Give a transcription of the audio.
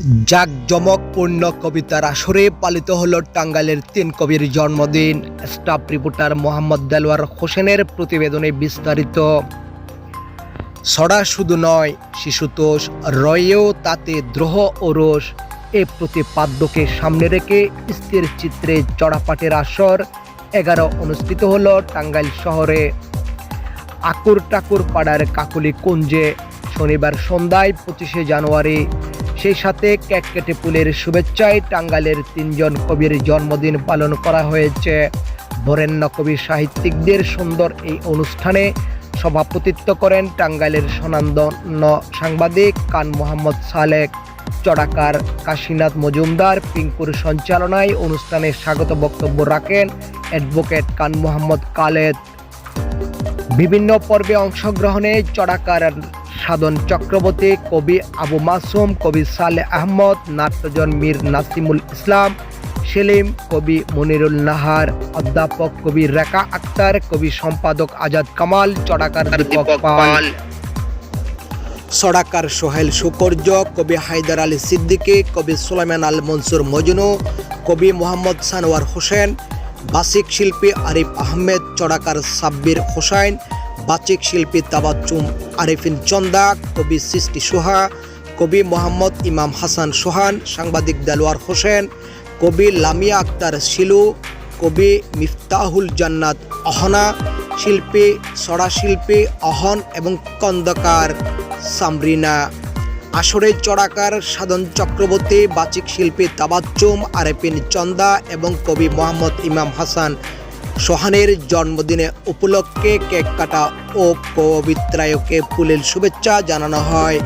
জাঁকজমকপূর্ণ কবিতার আসরে পালিত হলো টাঙ্গাইলের তিন কবির জন্মদিন। স্টাফ রিপোর্টার মোহাম্মদ দেলওয়ার হোসেনের প্রতিবেদনে বিস্তারিত। ছড়া শুধু নয়, শিশুতোষ রয়েও তাতে দ্রোহ ও রোষ। এ প্রতিপাদ্যকে সামনে রেখে স্থির চিত্রে চড়াপাটের আসর এগারো অনুষ্ঠিত হল টাঙ্গাইল শহরে। আকুর টাকুর পাড়ার কাকুলি কুঞ্জে শনিবার সন্ধ্যায় পঁচিশে জানুয়ারি সেই সাথে কেক কেটে ফুলের শুভেচ্ছায় টাঙ্গাইলের তিনজন কবির জন্মদিন পালন করা হয়েছে। বরেণ্য কবি সাহিত্যিকদের সুন্দর এই অনুষ্ঠানে সভাপতিত্ব করেন টাঙ্গাইলের স্বনামধন্য সাংবাদিক কান মোহাম্মদ সালেক, চড়াকার কাশীনাথ মজুমদার, পিঙ্কুর সঞ্চালনায় অনুষ্ঠানে স্বাগত বক্তব্য রাখেন অ্যাডভোকেট কান মোহাম্মদ কালেদ। বিভিন্ন পর্বে অংশগ্রহণে চড়াকার সাধন চক্রবর্তী কবি আবু মাসুম কবি সালে আহমদ নাট্যজন মীর নাসিমুল ইসলাম সেলিম কবি মনিরুল নাহার অধ্যাপক কবি রেখা আক্তার কবি সম্পাদক আজাদ কামাল চড়াকার দীপক পাল। সড়াকার সোহেল সুকর্য কবি হায়দার আলী সিদ্দিকী কবি সুলাইমান আল মনসুর মজনু কবি মোহাম্মদ সানোয়ার হোসেন বাসিক শিল্পী আরিফ আহমেদ, চড়াকার সাব্বির হোসাইন, বাচিক শিল্পী তাবাচ্চুম আরিফিন চন্দা কবি সৃষ্টি সোহা, কবি মোহাম্মদ ইমাম হাসান সোহান, সাংবাদিক দেলোয়ার হোসেন, কবি লামিয়া আক্তার শিলু, কবি মিফতাহুল জান্নাত অহনা, শিল্পী, সড়া শিল্পী অহন এবং কন্দকার সামরিনা। আসরে চড়াকার সাধন চক্রবর্তী, বাচিক শিল্পী তাবাচ্চুম আরেপিন চন্দা এবং কবি মোহাম্মদ ইমাম হাসান। সোহানের জন্মদিনে উপলক্ষে কেক কাটা ও পবিত্রায়কে ফুলের শুভেচ্ছা জানানো হয়।